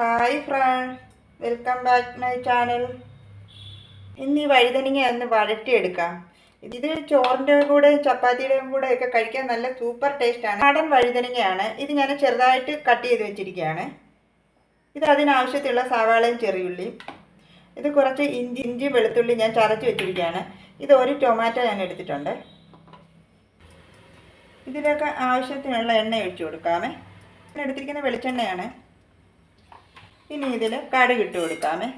Hi ഫ്രാ welcome back my channel ഇന്ന് ഈ വഴുതനങ്ങ ഒന്ന് വഴറ്റിയെടുക്കാം. ഇത് ചോറിന്റെ കൂടെ ചപ്പാത്തിയുടെയും കൂടെ ഒക്കെ കഴിക്കാൻ നല്ല സൂപ്പർ ടേസ്റ്റാണ് നാടൻ വഴുതനങ്ങയാണ്. ഇത് ഞാൻ ചെറുതായിട്ട് കട്ട് ചെയ്ത് വെച്ചിരിക്കുകയാണ്. ഇത് അതിനാവശ്യത്തിലുള്ള സവാളയും ചെറിയുള്ളിയും ഇത് കുറച്ച് ഇഞ്ചി ഇഞ്ചി വെളുത്തുള്ളി ഞാൻ ചതച്ച് വെച്ചിരിക്കുകയാണ്. ഇത് ഒരു ടൊമാറ്റോ ഞാൻ എടുത്തിട്ടുണ്ട്. ഇതിലൊക്കെ ആവശ്യത്തിനുള്ള എണ്ണ ഒഴിച്ചു കൊടുക്കാമേ. ഞാൻ എടുത്തിരിക്കുന്ന വെളിച്ചെണ്ണയാണ്. ഇനി ഇതിൽ കടുക് ഇട്ട് കൊടുക്കാമേ.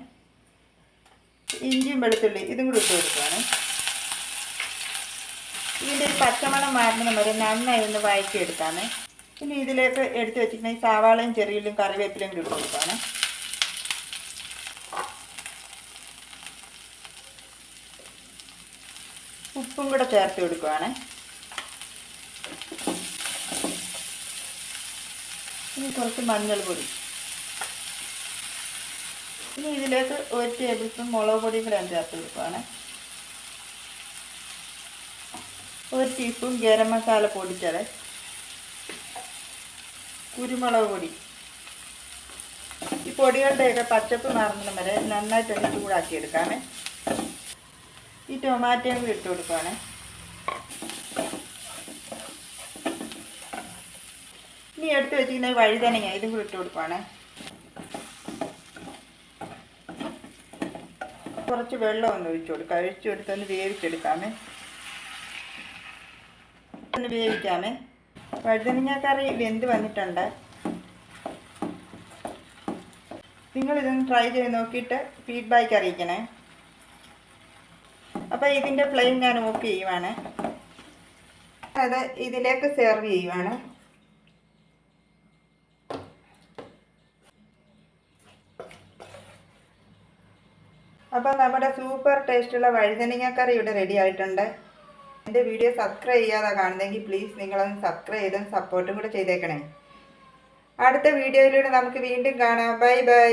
ഇഞ്ചിയും വെളുത്തുള്ളി ഇതും കൂടി ഇട്ട് കൊടുക്കുകയാണ് ഇതിന്റെ ഈ പച്ചമണം മാറുന്ന വരെ നന്നായി ഒന്ന് വഴറ്റി എടുക്കാമേ ഇനി ഇതിലേക്ക് എടുത്ത് വെച്ചിട്ടുണ്ടെങ്കിൽ സവാളയും ചെറിയുള്ളിയും കറിവേപ്പിലയും കൂടി ഇട്ട് കൊടുക്കുകയാണ് ഉപ്പും കൂടെ ചേർത്ത് കൊടുക്കുകയാണ് ഇനി കുറച്ച് മഞ്ഞൾ പൊടി ഇനി ഇതിലേക്ക് ഒരു ടേബിൾ സ്പൂൺ മുളക് പൊടിയും കൂടെ ചേർത്ത് കൊടുക്കുകയാണ് ഒരു ടീസ്പൂൺ ഗരം മസാല പൊടിച്ചത്. കുരുമുളക് പൊടി. ഈ പൊടികളുടെയൊക്കെ പച്ചപ്പ് മാറുന്ന വരെ നന്നായിട്ടൊന്ന് ചൂടാക്കി എടുക്കാമേ. ഈ ടൊമാറ്റോയും കൂടി ഇട്ട് കൊടുക്കുകയാണ് ഇനി എടുത്ത് വെച്ചിരിക്കുന്ന വഴുതനങ്ങ ഇതും കൂടി ഇട്ട് കൊടുക്കുകയാണ് കുറച്ച് വെള്ളം ഒന്ന് ഒഴിച്ചു കൊടുക്കുക ഒഴിച്ചു കൊടുത്തൊന്ന് വേവിച്ചെടുക്കാമേ. ഒന്ന് വേവിക്കാമേ. വഴുതനങ്ങ കറി വെന്ത് വന്നിട്ടുണ്ട്. നിങ്ങളിതൊന്ന് ട്രൈ ചെയ്ത് നോക്കിയിട്ട് ഫീഡ്ബാക്ക് അറിയിക്കണേ. അപ്പോൾ ഇതിന്റെ ഫ്ലെയിം ഞാൻ ഓഫ് ചെയ്യുവാണ്. അത് ഇതിലേക്ക് സെർവ് ചെയ്യുവാണ്. അപ്പോൾ നമ്മുടെ സൂപ്പർ ടേസ്റ്റുള്ള വഴുതനങ്ങ കറി ഇവിടെ റെഡി ആയിട്ടുണ്ട്. എന്റെ വീഡിയോ സബ്സ്ക്രൈബ് ചെയ്യാതെ കാണുന്നെങ്കിൽ പ്ലീസ് നിങ്ങളൊന്ന് സബ്സ്ക്രൈബ് ചെയ്തും സപ്പോർട്ടും കൂടെ ചെയ്തേക്കണേ. അടുത്ത വീഡിയോയിലൂടെ നമുക്ക് വീണ്ടും കാണാം. Bye bye